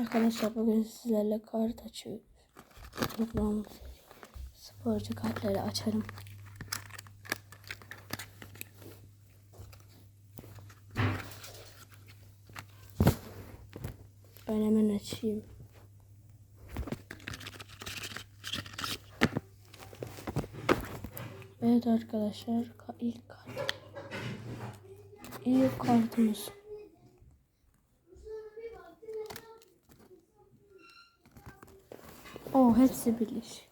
Arkadaşlar bugün sizlerle kart açıyoruz. Toplam sporcu kartları açarım. Ben hemen açayım. Evet arkadaşlar ka- ilk kart. İlk kartımız. O hepsi birleş.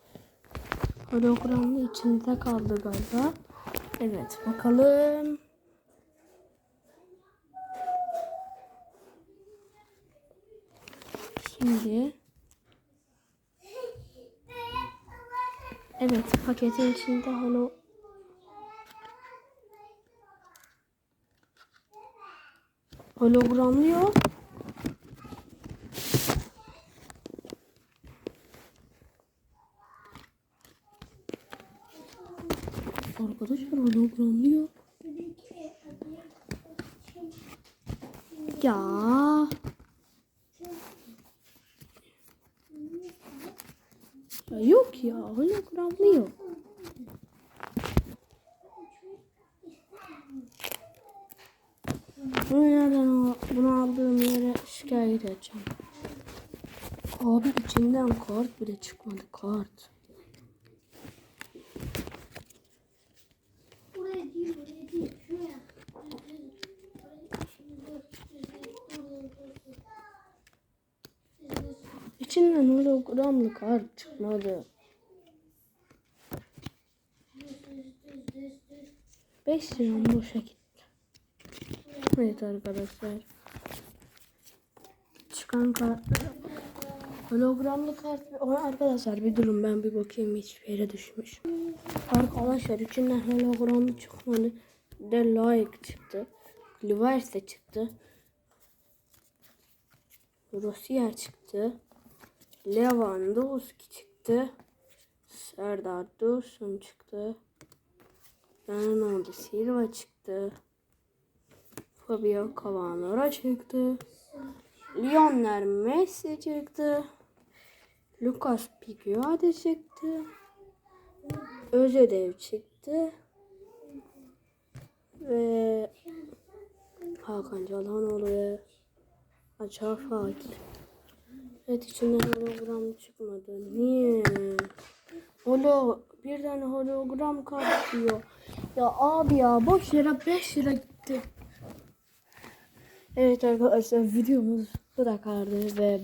Hologramlı içinde kaldı galiba. Evet bakalım. Şimdi Evet paketin içinde holo hologramlı yok. Arkadaşlar hologramlı yok. Ya. Ya yok ya hologramlı yok. Bunu nereden bunu aldığım yere şikayet edeceğim. Abi içinden kart bile çıkmadı kart. İçinden hologramlı kart çıkmadı. 5 liram boşa gitti. Evet arkadaşlar. Çıkan kartlara Hologramlı kart. Arkadaşlar bir durun ben bir bakayım hiçbir yere düşmüş. Arkadaşlar içinden hologramlı çıkmadı. De like çıktı. Liverse çıktı. Rosier çıktı. Lewandowski çıktı. Serdar Dursun çıktı. Bernardo Silva çıktı. Fabio Cannavaro çıktı. Lionel Messi çıktı. Lucas Piquet çıktı. Özedev çıktı. Ve Hakan Çalhanoğlu ve Açar Fatih. Evet içinden hologram çıkmadı. Niye? Holo bir tane hologram kart diyor. Ya abi ya boş yere 5 lira gitti. Evet arkadaşlar videomuz bu da kaldı ve